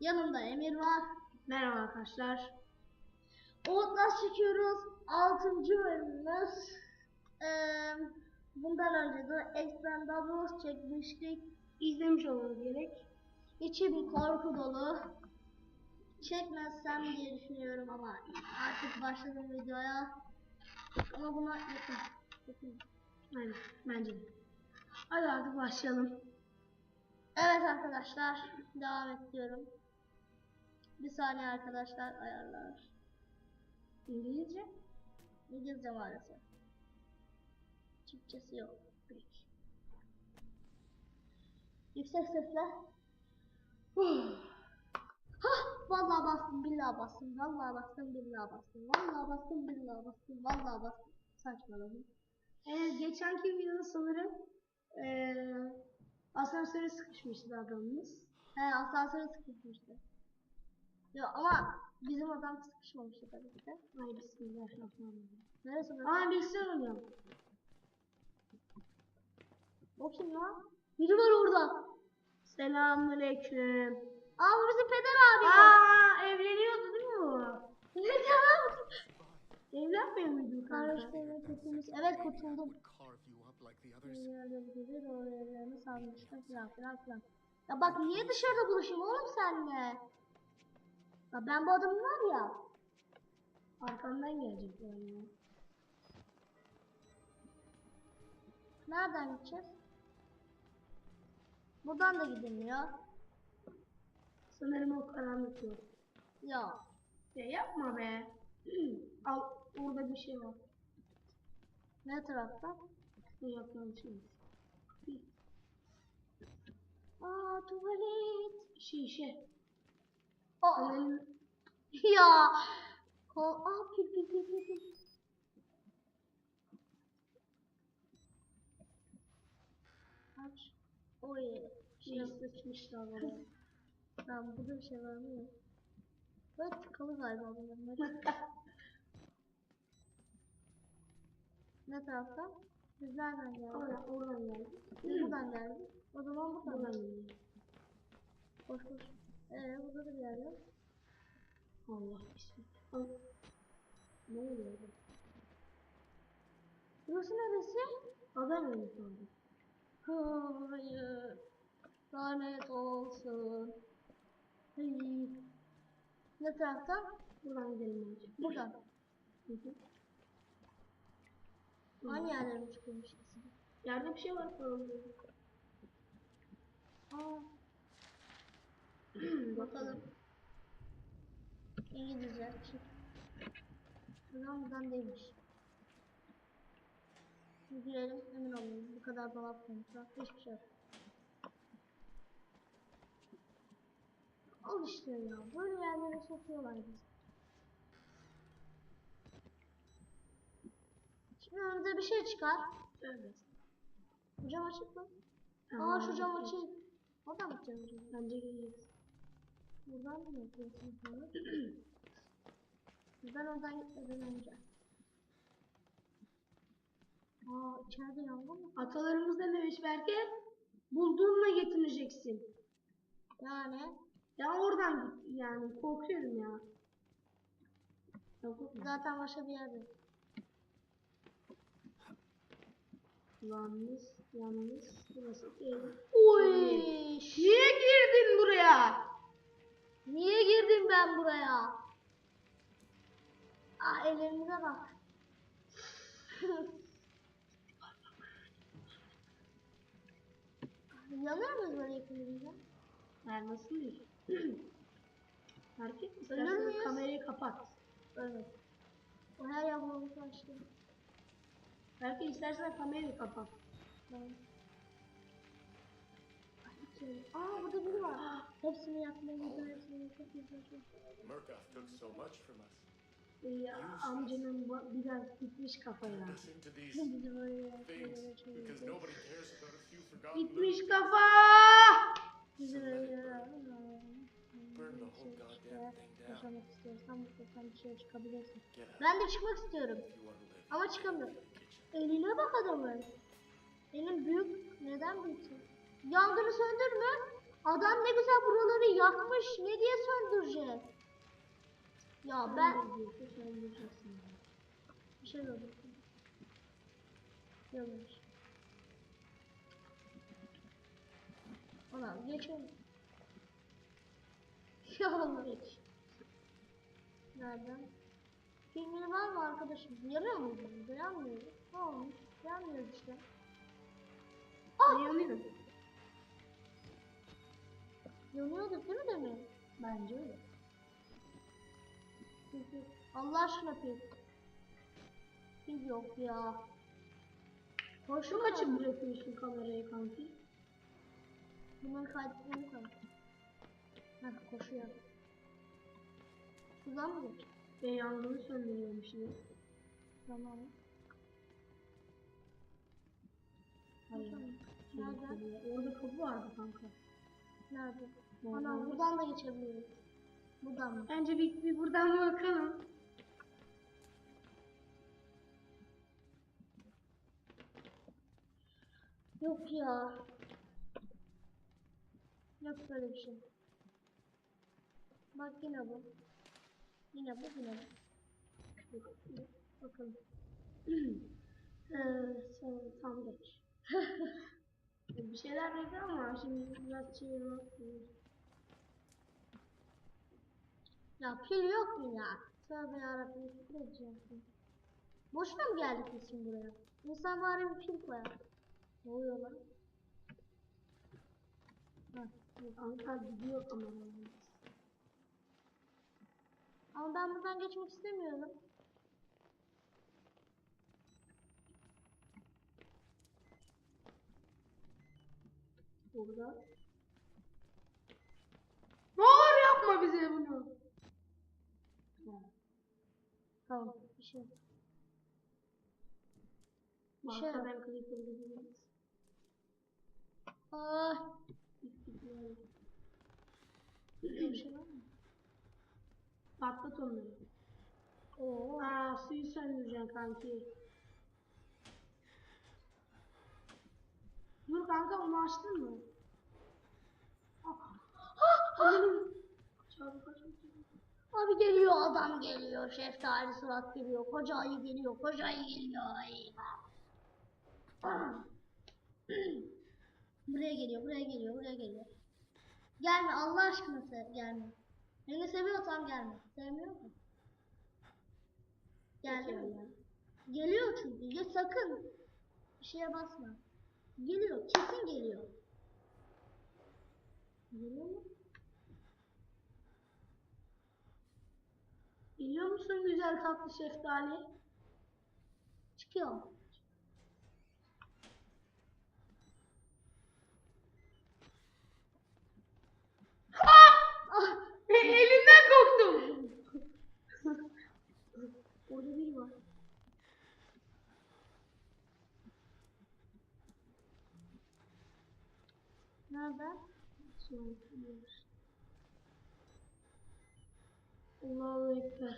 Yanımda Emir var. Merhaba arkadaşlar. Outlast çekiyoruz. 6. bölümümüz. Ee, bundan önce de Expendables çekmiştik. İzlemiş olmanız gerek. İçi bir korku dolu. Çekmezsem diye düşünüyorum ama artık başladım videoya. Ama buna yakın. yakın. Aynen bence de. Hadi artık başlayalım. Evet arkadaşlar devam ediyorum. Bir saniye arkadaşlar ayarlar. İngilizce. İngilizce maalesef. Türkçesi yok. Peki. Yüksek sesle. Hah! Vallahi bastım, billahi bastım, vallahi bastım, billahi bastım, vallahi bastım, billahi bastım, vallahi bastım. Saçmaladım. Evet geçenki videoda sanırım eee asansöre sıkışmıştı adamımız. He asansöre sıkışmıştı. Yok ama bizim adam sıkışmamıştı tabii ki de. Ay bismillahirrahmanirrahim. Neresi burası? Aa bilgisayar oynuyorum. O kim lan? Biri var orada. Selamünaleyküm. Aa bu bizim peder abi. Aa evleniyordu değil mi o? Evet tamam. Evlenmiyor muydu kurtulmuş. Evet kurtuldum. gece doğru falan filan filan. Ya bak niye dışarıda buluşayım oğlum senle? Ya ben bu adamım var ya. Arkamdan gelecek yani. ya. Nereden gideceğiz? Buradan da gidilmiyor. Sanırım o karanlık yok. Yok. Ya yapma be. Al orada bir şey var. Ne tarafta? Ne yapmam için. Aa tuvalet. Şişe. Sanırım ya. Kol. Aa pil pil pil pil pil. Aç. Oy. şey sıçmışlar oraya. Tamam burada bir şey var mı. Böyle tıkalı galiba bunların. ne tarafta? Biz nereden geldik? Oradan, oradan geldi. Buradan geldik. O zaman buradan. Geldi. Boş boş. Ee burada da bir yer yok. Allah bismillah. Ne oluyor? Burası neresi? Adam öyle sandı. Hayır. Lanet olsun. Hayır. Ne tarafta? Buradan gidelim bence. Buradan. Hı hı. Yerlere mi çıkıyormuş ikisi? Yerde bir şey var falan. Aa. Bakalım. İngilizce. Çık. Buradan değilmiş. Şimdi Girelim emin olalım. Bu kadar dolap koymuşlar. Hiçbir şey yok. Al işte ya. Böyle yerlere sokuyorlar bizi. Şimdi önümüze bir şey çıkar. Evet. Bu cam açık mı? Aa şu cam açık. Oradan mı gideceğiz acaba? Bence geliriz. Buradan mı yapıyorsun falan? ben oradan gitmeden önce. Aa içeride yangın mı? Atalarımız ne demiş belki? Bulduğunla getireceksin. Yani Ya oradan git yani korkuyorum ya. Korkma. zaten başka bir yerde. Yalnız, yalnız burası değil. Uy! Niye girdin buraya? Niye girdim ben buraya? Ah ellerimize bak. Yanıyor muyuz böyle yakınımızda? Yani nasıl değil? Ölür istersen kamerayı kapat. Evet. O her yavrumuzu açtı. Belki istersen kamerayı kapat. Tamam. İçeri. Aa burada biri var. Hepsini güzel, hepsini çok güzel. Murkoff took so much from us. Ee, amcanın biraz gitmiş kafaya. Listen to these Bizi böyle things yapmayı because çok nobody cares about a few forgotten Gitmiş kafa! Bizi böyle Burn the whole goddamn thing down. Yaşamak istiyorsan mutlaka dışarı çıkabilirsin. Ben de çıkmak istiyorum. Ama çıkamıyorum. Eline bak adamın. Elim büyük. Neden büyük? Yangını söndürme. Adam ne güzel buraları yakmış. Ne diye söndürecek? Ya ben bir şey gördüm. Yanlış. Ulan geçelim. Ya Allah geç. Nereden? Filmini var mı arkadaşım? Yarıyor mu? Yanmıyor. Ne olmuş? Yanmıyor işte. Ah! Yanıyorum. Yanıyorduk değil mi demin? Bence öyle. Peki, Allah aşkına pil. Pil yok ya. Hoş Çok açık bırakıyorsun kamerayı kanki. Bunları kaydetmemi kaldı. Heh koşuyor. Şuradan mı geç? Ve yangını söndürüyorum şimdi. Tamam. Hayır. Nereden? Orada kapı vardı kanka. Nerede? Ana buradan da geçebiliyoruz. Buradan mı? Bence bir, bir buradan bir bakalım. Yok ya. Yok böyle bir şey. Bak yine bu. Yine bu yine bu. Bakalım. Ee, sen tam geç. Bir şeyler dedi ama şimdi biraz çevirmek Ya pil yok mu ya? Tövbe yarabbim diyeceksin? Boşuna mı geldik biz şimdi buraya? İnsan bari bir pil koyar. Ne oluyor lan? Kanka gidiyor kameralar. Ama ben buradan geçmek istemiyorum. Burada. Ne olur yapma bize bunu. Tamam bir şey. Bir şey yok. Arkadan klip alabiliriz. Ay. Bir şey var mı? Patlat onları. Oo. Aa suyu söndüreceksin kanki. Dur kanka onu açtın mı? Abi geliyor adam geliyor. Şeftali surat geliyor. Koca ayı geliyor. Koca ayı geliyor. Ay. buraya geliyor. Buraya geliyor. Buraya geliyor. Gelme Allah aşkına se- gelme. Beni seviyorsan gelme. Sevmiyor mu? Geldi mi? Geliyor çünkü. Ya sakın. Bir şeye basma. Geliyor. Kesin geliyor. Geliyor mu? Biliyor musun güzel tatlı şeftali? Çıkıyor. Ah! E, elimden koptum. Orada biri var. Nerede? Allahu Ekber.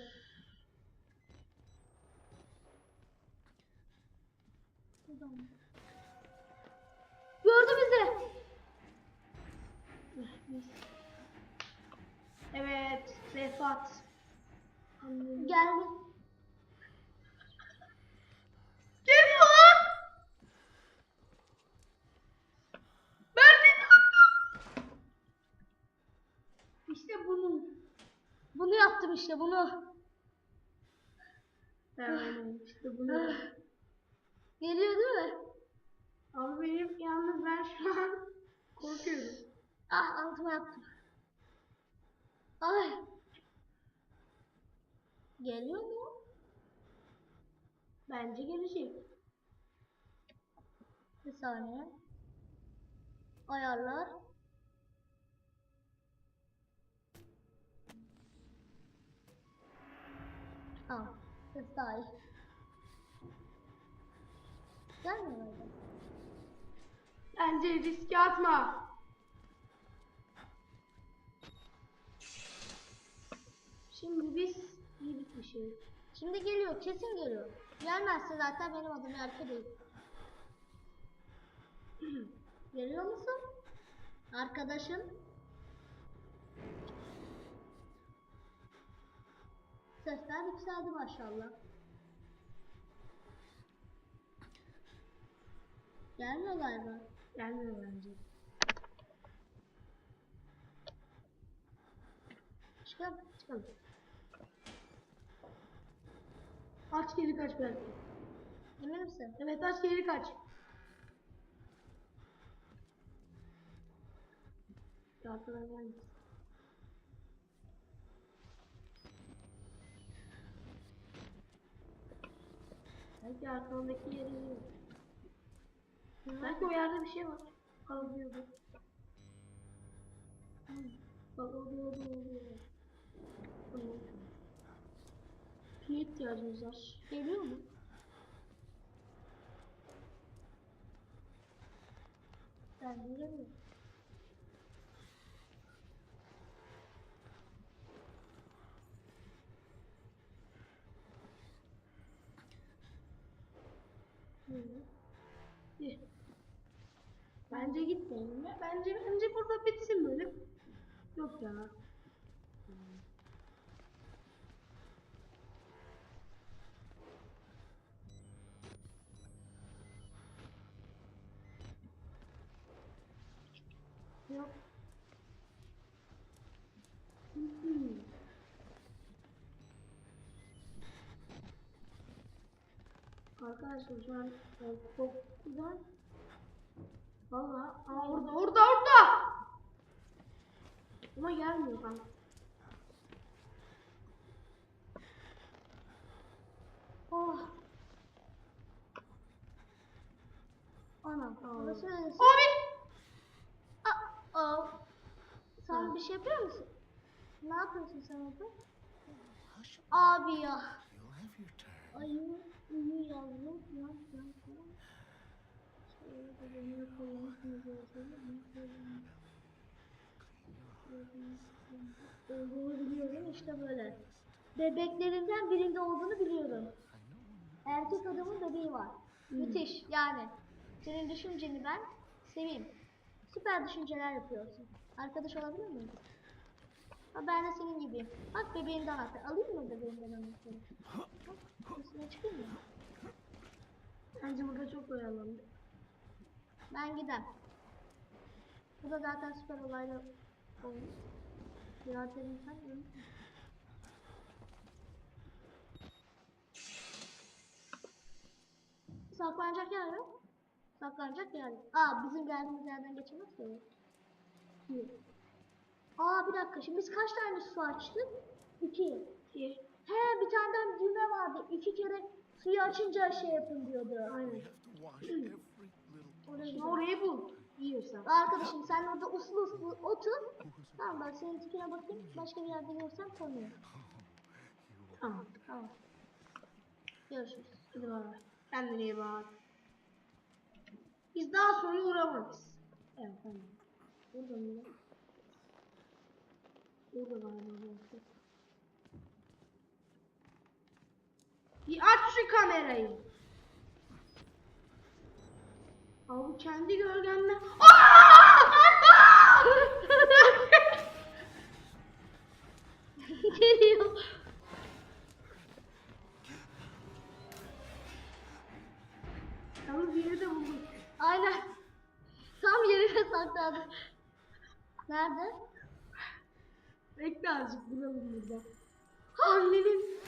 Gördü bizi. Evet, vefat. Geldi. Geliyor lan! Ben bir Bunun. Bunu yaptım işte bunu. Evet, işte bunu. Geliyor değil mi? Ama benim yalnız ben şu an korkuyorum. Ah altıma yaptım. Ay. Geliyor mu? Bence gelecek. Bir saniye. Ayarlar. Tamam. Ses daha iyi. Gelmiyor mu? Bence riske atma. Şimdi biz yedik bir şey. Şimdi geliyor, kesin geliyor. Gelmezse zaten benim adım Erke değil. Geliyor musun? Arkadaşın Sesler yükseldi maşallah. Gelmiyor galiba. Gelmiyor bence. Çıkalım. Çıkalım. Aç geri kaç belki. Emin misin? Evet aç geri kaç. Ya arkadan Belki arkamdaki yeri yiyor. Belki o yerde bir şey var. Kalıyor bu. Bak oldu oldu oldu. Tamam. Pil ihtiyacımız var. Geliyor mu? Ben göremiyorum. Bence gitmeyelim ya. Bence bence burada bitsin bölüm. Yok ya. Yok. Hı hı. Arkadaşlar şu an e, çok güzel. Valla. Aa orada orada orada. Ama gelmiyor kanka. Oh. Burası neresi? Abi. Aa. Sen Ha. bir şey yapıyor musun? Ne yapıyorsun sen orada? Abi ya. You'll Olduğunu biliyorum işte böyle. Bebeklerinden birinde olduğunu biliyorum. Erkek adamın bebeği var. Müthiş yani. Senin düşünceni ben seveyim. Süper düşünceler yapıyorsun. Arkadaş olabilir miyiz? Ha, ben de senin gibiyim. Bak bebeğimden anahtar. Alayım mı bebeğimden anahtarı? Bak, üstüne çıkayım mı? Bence burada çok oyalandı. Ben gidem. Bu da zaten süper olaylı olmuş. Biraz dedim sen değil? Saklanacak yer yok. Saklanacak yer yok. Aa bizim geldiğimiz yerden geçemez ki. Aa bir dakika şimdi biz kaç tane su açtık? İki. He bir tane düğme vardı. İki kere suyu açınca şey yapın diyordu. Aynen. Orayı bul. Yiyorsan. Arkadaşım sen orada uslu uslu otur. Tamam ben senin tipine bakayım. Başka bir yerde görsem konuyu. Tamam. Tamam. Görüşürüz. Hadi bay bay. Kendine iyi bak. Biz daha sonra uğramayız. Evet tamam. Burada mı? Burada galiba burası. Bir aç şu kamerayı. Abi kendi gölgenle. Geliyor. Yalnız yeri de buldum. Aynen. Tam yerine sakladı. Nerede? Bekle azıcık bulalım burada. Annenin.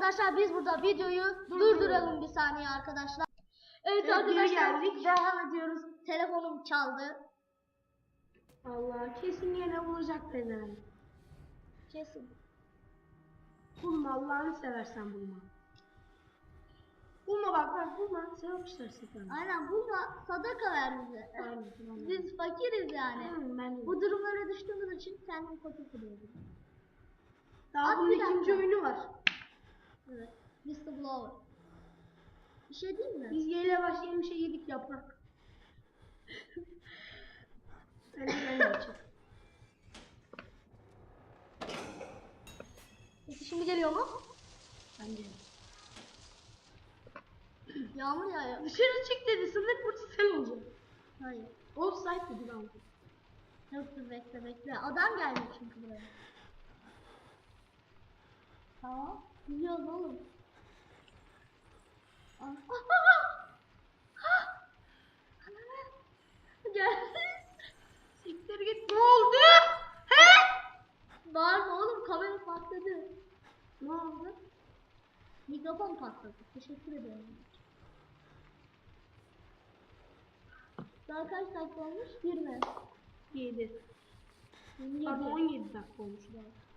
Arkadaşlar biz burada videoyu durduralım bir saniye arkadaşlar. Evet, Evet, arkadaşlar geldik. devam ediyoruz. Telefonum çaldı. Allah kesin yine bulacak beni. Kesin. Bulma Allah'ını seversen bulma. Bulma bak bak bulma. Sevapmışlar sefer. Aynen bulma sadaka ver bize. Aynen. Biz fakiriz yani. Hı, ben. Bu durumlara düştüğümüz için kendim fakir kılıyorum. Daha At bunun ikinci oyunu var. Evet. Mr. Blower. Bir şey değil mi? Biz Y ile başlayan bir şey yedik yaprak. ben de ben de açayım. Peki şimdi geliyor mu? Bence. Yağmur yağıyor. Dışarı çık dedi. Sınır kurtu sen olacaksın. Hayır. Offside dedi. Yok dur bekle bekle. Adam gelmiş çünkü buraya. Tamam. Biliyoruz oğlum. Geldi. Siktir git. Ne oldu? He? Bağırma oğlum kamera patladı. Ne oldu? Mikrofon patladı. Teşekkür ederim. Daha kaç dakika olmuş? 20. 7. 27. Pardon 17 dakika olmuş. daha.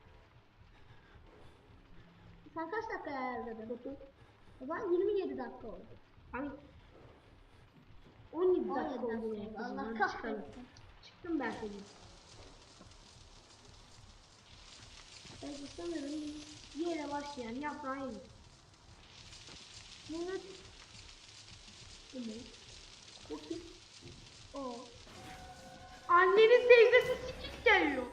Sen kaç dakika ayarladın? Dokuz. O zaman 27 dakika oldu. Ay. 17 17 dakika oldu. Allah kahretsin. Çıktım ben seni. Evet sanırım Y ile başlayan yaprağın yedi. Evet. Ne? Bu kim? O. Annenin teyzesi sikik geliyor.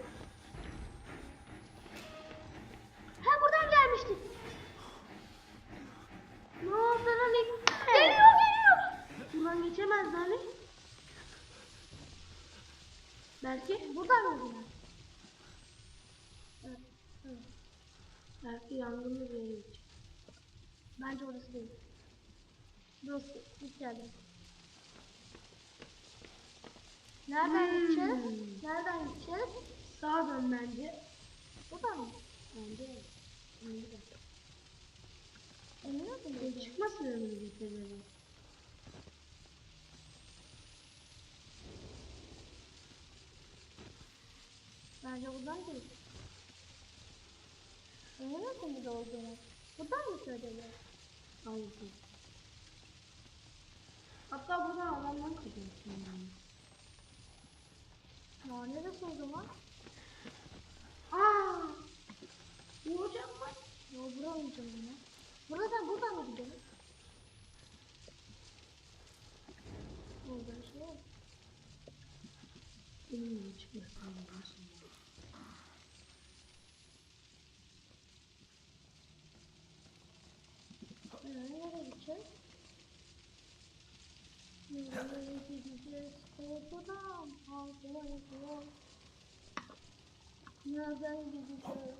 Belki? Buradan mı? Evet. evet. Belki yere geçecek. Bence orası değil. Burası. İlk geldim. Nereden Hmm. gideceğiz? Nereden gideceğiz? Sağa dön bence. Buradan mı? Bence. Bence. Emin misin? E, çıkmasın önümüze Bence buradan değil. Misin burada olduğunu? Buradan mı söyledi? Hayır. Hatta buradan adamdan çıkıyorsun yani. Ya neresi o zaman? Aaa! Hocam var. Ya buraya oynayacağım bunu. Buradan buradan mı gidelim? Burada bir şey yok. Bilmiyorum çıkmasın. Nasıl? Ee, nereye gideceğiz? Nereye gideceğiz? Korkudan halkaya Nereden gideceğiz?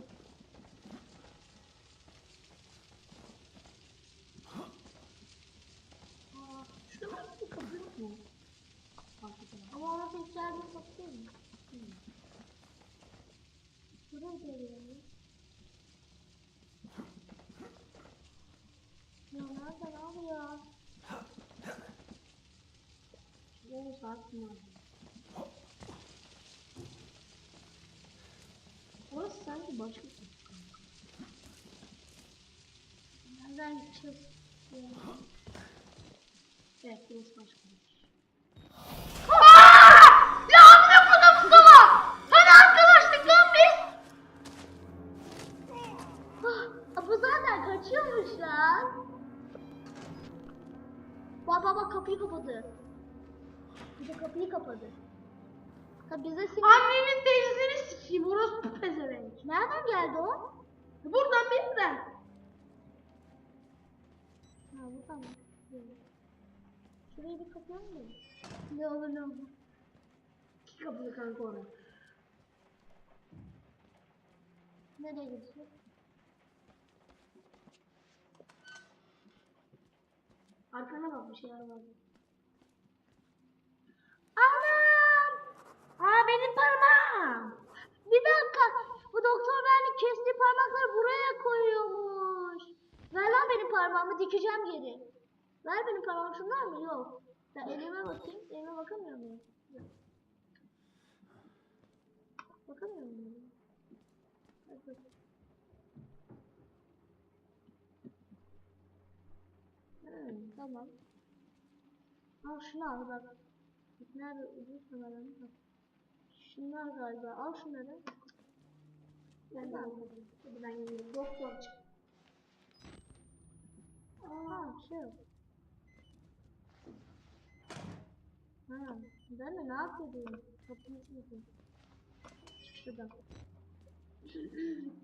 Aa, Şuralarda bir kapı yok mu? Ama orası içeride kapı değil mi? Buraya geliyor. Ya nereden abi ya? Mi var? Orası sanki başka bir kanka. Nereden? Ya. Evet burası başka kapıyı kapadı. Bir de kapıyı kapadı. Ha bize sim... Annenin teyzesini sikeyim orası pezevenk. Nereden geldi o? Buradan birden. Ha buradan mı? Şurayı bir kapayalım mı? Ne olur ne olur. İki kapılı kanka orası. Nereye gidiyor? Arkana bak bir şeyler var. Anam! Aa benim parmağım. Bir dakika. Bu doktor beni kestiği parmakları buraya koyuyormuş. Ver lan benim parmağımı dikeceğim geri. Ver benim parmağım şunlar mı? Yok. Ben elime bakayım. Elime bakamıyor muyum? Bakamıyor muyum? Hadi bakayım. Hmm. Tamam. Şunu al bak. Nerede ucuz kameranın bak. Şunlar galiba. Al şunları. Ben de almadım. Hadi ben geliyorum. Doktor çık. Aa şey. Ha, ben de ne yapıyordum? Kapıyı yapıyordum. Çık şuradan.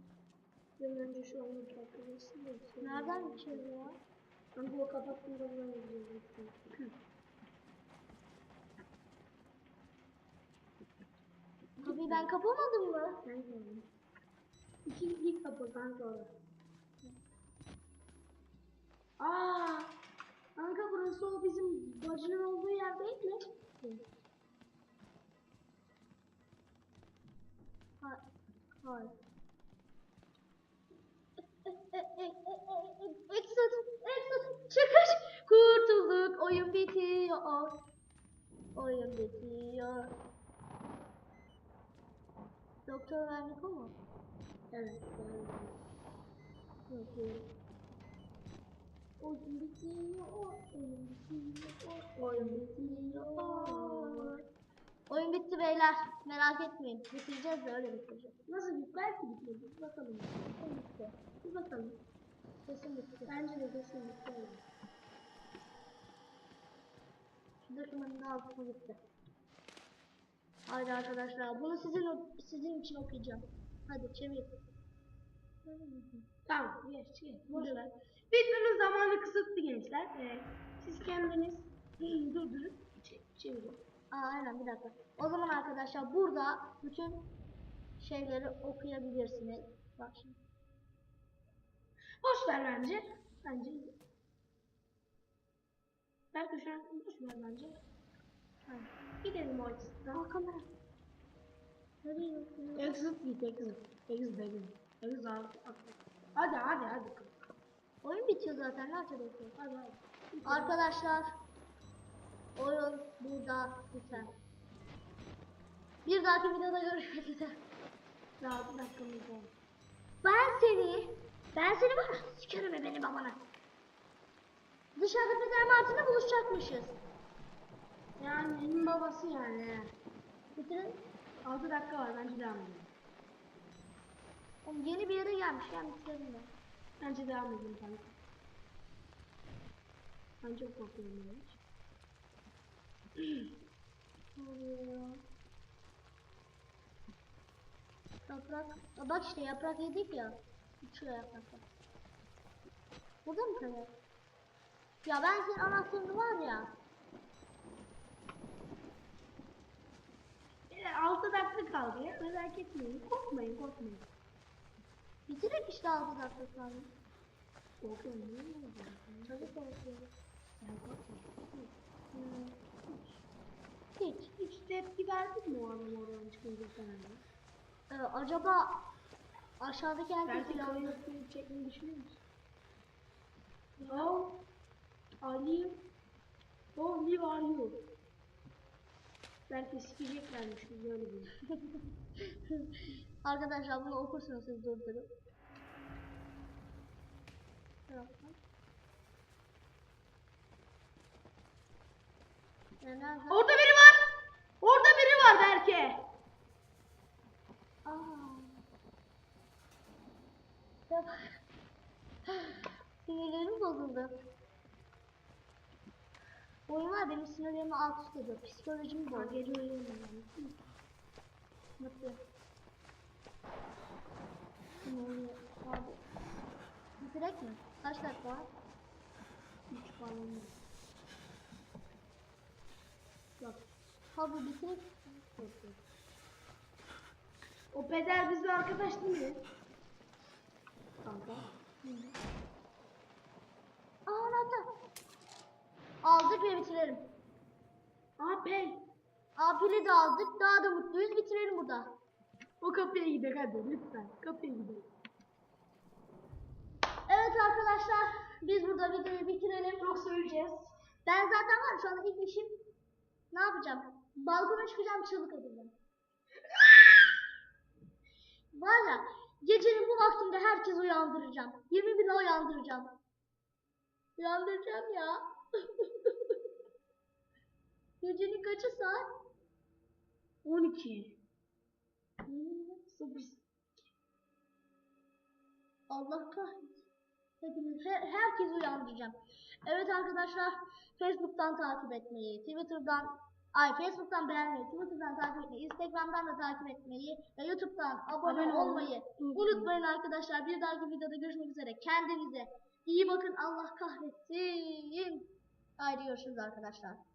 Ben önce şu an arkadaşım da Nereden içeri ya? Ben bu kapattığımda buradan gidiyorum. Kapıyı ben kapamadım mı? Ben geldim. İki ilk kapı Doktor verdik o mu? Evet. evet. Yok Oyun bitiyor, oyun bitiyor, oyun bitiyor. Oyun bitti beyler, merak etmeyin. Bitireceğiz de öyle bitireceğiz. Nasıl bir belki bitmedi. Bir bakalım. Oyun bitti. Bir bakalım. Kesin bitti. Bence de kesin bitti. Şu dokümanın altına bitti. Haydi arkadaşlar, bunu sizin sizin için okuyacağım. Hadi çevir. Tamam. Geç geç. Boş ver. Videonun zamanı kısıtlı gençler. Ee, siz kendiniz durdurup çe- çevirin. Aa, aynen bir dakika. O zaman arkadaşlar burada bütün şeyleri okuyabilirsiniz. Bak şimdi. Boş ver bence. Bence. Belki şu an boş ver bence. Gidelim o açıdan. Aa kamera. Nereye bakıyorsun? Exit git exit. Exit exit. Exit. Hadi hadi hadi. Oyun bitiyor zaten. Ne yapıyorsun? Hadi hadi. Arkadaşlar oyun burada biter. Bir dahaki videoda görüşmek üzere. Daha bir dakikamız var. Ben seni, ben seni var sikerim be beni babana. Dışarıda Peder Martin'le buluşacakmışız. Yani benim babası yani. Bitirin. 6 dakika var bence devam edelim. Oğlum yeni bir yere gelmiş yani bitirelim ben. Bence devam edelim kanka. Ben çok korkuyorum yani. Ne oluyor ya? Yaprak, Aa, bak işte yaprak yedik ya. Şuraya yapraklar. Burada mı kalır? Ya ben senin anahtarını var ya. 6 dakika kaldı ya merak etmeyin. Korkmayın korkmayın. Bitirek işte 6 dakika sonra. Korkuyorum değil mi? Tabii korkuyorum. Ben korkmuyorum. Hmm. Hiç. Hiç tepki verdik mi o adam oradan çıkınca sana? Ee, acaba aşağıdaki herkes kavga etmeyi çekmeyi düşünüyor musun? How Ali Oh live are you? Belki sikeceklermiş biz öyle bir. Arkadaşlar bunu okursunuz siz durdurup. Nerede? Orada biri var! Orada biri var Berke! Aa. Sinirlerim bozuldu. Oyun var benim sinirlerimi alt üst ediyor. Psikolojimi Bak bozuyor. geliyor yanıma. Mutlu. Abi. Bitirek mi? Kaç dakika var? Hiç falan yok. Bak Abi bitirek. o peder bizle arkadaş değil mi? Kanka. Aa anahtar. Aldık ve bitirelim. Aa pili de aldık. Daha da mutluyuz. Bitirelim burada. O kapıya gidelim hadi lütfen. Kapıya gidelim. Evet arkadaşlar. Biz burada videoyu bitirelim. Çok söyleyeceğiz. Ben zaten var şu anda ilk işim ne yapacağım? Balkona çıkacağım çığlık atacağım. var ya gecenin bu vaktinde herkes uyandıracağım. 20 bine uyandıracağım. Uyandıracağım ya. Gecenin kaçı saat? 12. Hmm, 8. Allah kahretsin. Hepiniz, her, herkesi uyandıracağım. Evet arkadaşlar, Facebook'tan takip etmeyi, Twitter'dan, ay Facebook'tan beğenmeyi, Twitter'dan takip etmeyi, Instagram'dan da takip etmeyi ve YouTube'dan abone, Abone olmayı unutmayın arkadaşlar. Bir dahaki videoda görüşmek üzere. Kendinize iyi bakın. Allah kahretsin. Haydi görüşürüz arkadaşlar.